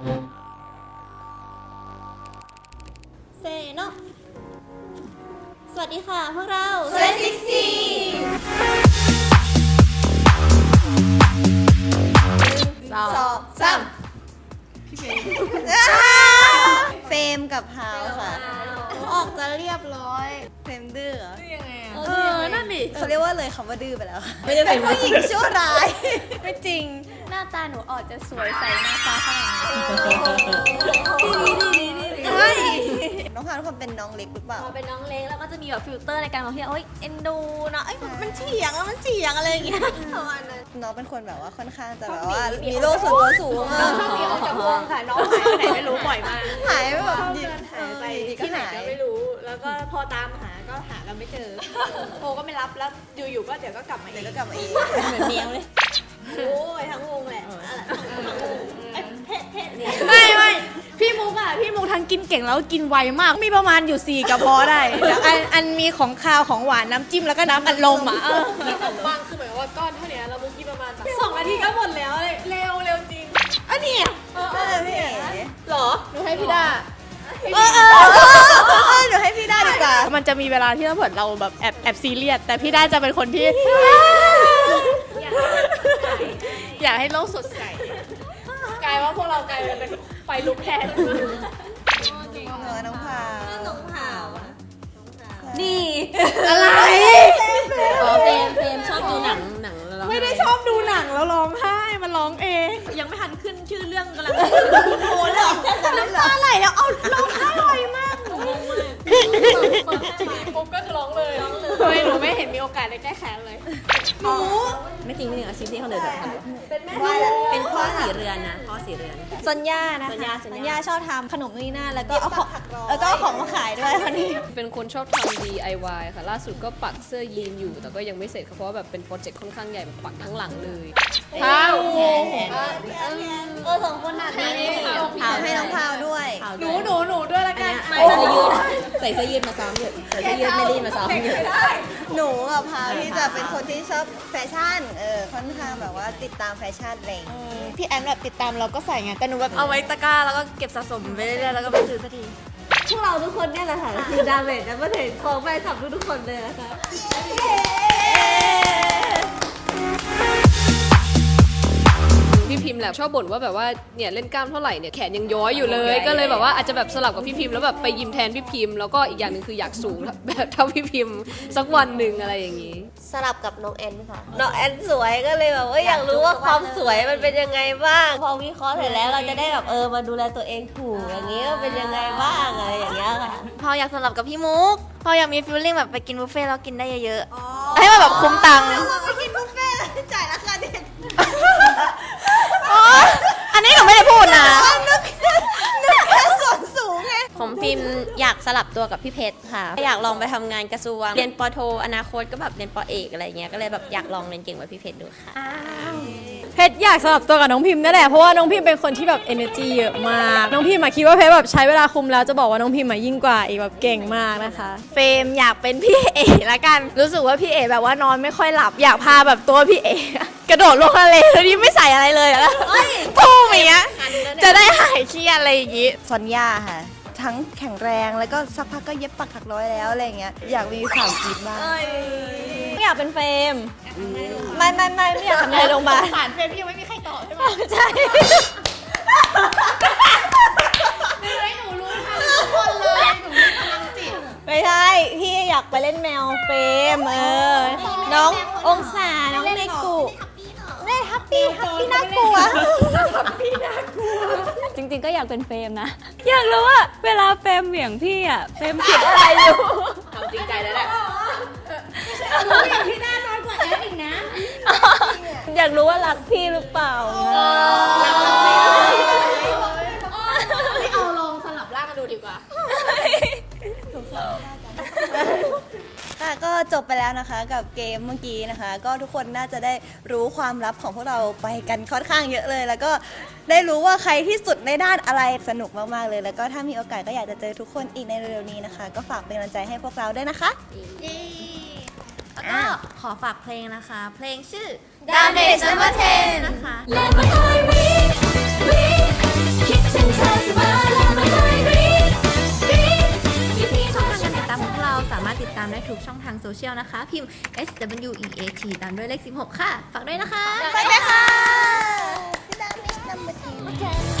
เซโนสวัสดีค่ะ พวกเราเซซิกซี่สองสองสามเฟรมกับพาวค่ะ ออกจะเรียบร้อย เฟรมดื้อเหรอเออ นั่นดิเขาเรียกว่าเลยคำว่าดื้อไปแล้ว ไม่ได้เป็นผู้หญิงชั่วร้าย ไม่จริง หน้าตาหนูออกจะสวยใสหน้าตาขนาดนี้เฮ้ยน้องพาวทุกคนเป็นน้องเล็กหรือเปล่า พอเป็นน้องเล็กแล้วก็จะมีแบบฟิลเตอร์ในการมองที่โอ๊ยเอ็นดูเนาะเอ้ยมันเฉียงแล้วมันเฉียงอะไรอย่างเงี้ยประมาณนั้น น้องเป็นคนแบบว่าค่อนข้างจะแบบว่ามีโลกส่วนตัวสูงอะชอบมีออกจากวงค่ะน้องหายไปไหนไม่รู้บ่อยมากหายไปแบบชอบเดินหายไปเออดีๆก็ที่ไหนหายก็ไม่รู้ แล้วก็พอตามหาก็หากันไม่เจอโทรก็ไม่รับแล้วอยู่ๆก็เดี๋ยวก็กลับมาเอเดี๋ยวงก็กลับมาเองเหมือนเมียเลย โอ้ยทั้งวงแหละอะไรทั้งวงเอ้ยเพศเพศเนี่ยไม่ไม่พี่มุกอะพี่มุกทั้งกินเก่งแล้วก็กินไวมาก มีประมาณอยู่4กระเพาะได้แต่อันอันมีของคาวของหวานน้ำจิ้มแล้วก็น้ำอัดลมอะเออขนมปังคือหมายความว่าก้อนเท่านี้แล้วมุกกินประมาณแบบสองนาทีก็หมดแล้วเลยเร็วเร็วจริงอันนี้เออพี่เอ๋หรอหนูให้พี่ดาเออเออเออเดี๋ยวให้พี่ได้ดีกว่า มันจะมีเวลาที่เราเผิดเราแบบแอบแอบซีเรียสแต่พี่ได้จะเป็นคนที่ อยากให้โลกสดใส กลายว่าพวกเรากลายเป็นไฟลุกแทนเออน้องพาวน้องข่าวนี่ อะไร อ๋อเฟรมเฟรมชอบดูหนังหนังแล้วไม่ได้ชอบดูหนังแล้วร้องไห้มันร้องเอง ยังไม่ทันขึ้นชื่อเรื่องกำลังโอ้เลยน้ำตาไหลแล้วเอาร้องไห้ไวมากปุ๊บก็คือร้องเลยทำไมหนูไม่เห็นมีโอกาสได้แก้แค้นเลย ไม่จริงไม่จริงอาชีพที่เขาเดินทำเป็นแม่เป็นพ่อสีเรือนนะพ่อสีเรือน สัญญานะสัญญาสัญญาสัญญา ชอบทำขนมนี่น่าแล้วก็เอาของแล้วก็เอาของมาขายด้วยคนนี้ เป็นคนชอบทำ DIY ค่ะ ล่าสุดก็ปักเสื้อยีนอยู่ แต่ก็ยังไม่เสร็จค่ะเพราะว่าแบบเป็นโปรเจกต์ค่อนข้างใหญ่แบบปักทั้งหลังเลยข้าวเออสองคนหนักนี่ถามให้น้องพา ใส่เสื้อยืดมาซ้อมอยู่ใส่เสื้อยืดไม่รีมาซ้อมอยู่หนูกับพาวที่จะเป็นคนที่ชอบแฟชั่น เออค่อนข้างแบบว่าติดตามแฟชั่นอะไรอย่างเลยพี่แอนแบบติดตามเราก็ใส่ไงแต่หนูแบบเอาไว้ตะกร้าแล้วก็เก็บสะสมไปเรื่อยๆแล้วก็ไปซื้อสักทีพวกเราทุกคนเนี่ยแหละค่ะคือดาเมจนะประเทศของแฟนคลับทุกๆคนเลยนะคะ พี่พิมพ์แหละชอบบ่นว่าแบบว่าเนี่ยเล่นกล้ามเท่าไหร่เนี่ยแขนยังย้อยอยู่เลย ก็เลยแบบว่าอาจจะแบบสลับกับพี่พิมพ์แล้วแบบไปยิมแทนพี่พิมพ์แล้วก็อีกอย่างหนึ่งคืออยากสูงแบบเท่าพี่พิมพ์ สักวันหนึ่งอะไรอย่างนี้ สลับกับน้องแอนค่ะน้องแอนสวยก็เลยแบบว่าอยากรู้ว่าความสวยมันเป็นยังไงบ้าง พอวิเคราะห์เสร็จแล้วเราจะได้แบบเออมาดูแลตัวเองถูกอย่างนี้ว่าเป็นยังไงบ้างอะไรอย่างเงี้ยค่ะ พออยากสลับกับพี่มุก พออยากมีฟิลลิ่งแบบไปกินบุฟเฟ่ต์แล้วกินได้เยอะๆให้มันแบบคุ้มตังค์ ไปกินบุฟเฟ่ต์จ่ายราคาเด็ด อันนี้หนูไม่ได้พูดนะ นึกนึกแค่ส่วนสูงไง ผมพิมพ์อยากส ลับตัวกับพี่เพชรค่ะ อยากลองไปทำงานกระทรวง เรียนปอโท อนาคตก็แบบเรียนปอเอกอะไรเงี้ย ก็เลยแบบอยากลองเรียนเก่งกว่าพี่เพชรดูค่ะ เพชรอยากสลับตัวกับน้องพิมพ์นั่นแหละเพราะว่าน้องพิมพ์เป็นคนที่แบบ energy เยอะมาก น้องพิมพ์มาคิดว่าเพชรแบบใช้เวลาคุมแล้วจะบอกว่าน้องพิมพ์มายิ่งกว่าอีกแบบเก่งมากนะคะ เฟรมอยากเป็นพี่เอละกัน รู้สึกว่าพี่เอแบบว่านอนไม่ค่อยหลับ อยากพาแบบตัวพี่เอกระโดดลงทะเลโดยที่ไม่ใส่อะไรเลยแล้วพุ่งอย่างเงี้ยจะได้หายเครียดอะไรอย่างงี้สัญญาค่ะ ทั้งแข็งแรงแล้วก็สักพักก็เย็บปักถักร้อยแล้วอะไรอย่างเงี้ยอยากมีสาวกีบบ้างไม่อยากเป็นเฟรมไม่ไม่ไม่ไม่อยากทำในโรงพยาบาลสารเฟรมที่ยังไม่มีใครตอบใช่ไหมใช่ไม่ใช่พี่อยากไปเล่นแมวเฟรมเออน้ององศาน้องเนกุเล่นฮัปปี้ฮัปปี้น่ากลัวจริงๆก็อยากเป็นเฟรมนะ อยากรู้ว่าเวลาเฟรมเหวี่ยงพี่อะเฟรมคิดอะไรอยู่ ทำจริงใจแล้วแหละอยากรู้ว่ารักพี่หรือเปล่าเอาลองสลับร่างกันดูดีกว่า ค่ะก็จบไปแล้วนะคะกับเกมเมื่อกี้นะคะ ก็ทุกคนน่าจะได้รู้ความลับของพวกเราไปกันค่อนข้างเยอะเลย แล้วก็ได้รู้ว่าใครที่สุดในด้านอะไรสนุกมากๆเลย แล้วก็ถ้ามีโอกาสก็อยากจะเจอทุกคนอีกในเร็วๆนี้นะคะ ก็ฝากเป็นกำลังใจให้พวกเราด้วยนะคะ แล้วก็ขอฝากเพลงนะคะ เพลงชื่อ Damage Number 10นะคะ Let my heart beat, beat, keep ทุกช่องทางโซเชียลนะคะ พิมพ์ S W E A T ตามด้วยเลข 16 ค่ะ ฝากด้วยนะคะไปเลยค่ะ Love is number 10.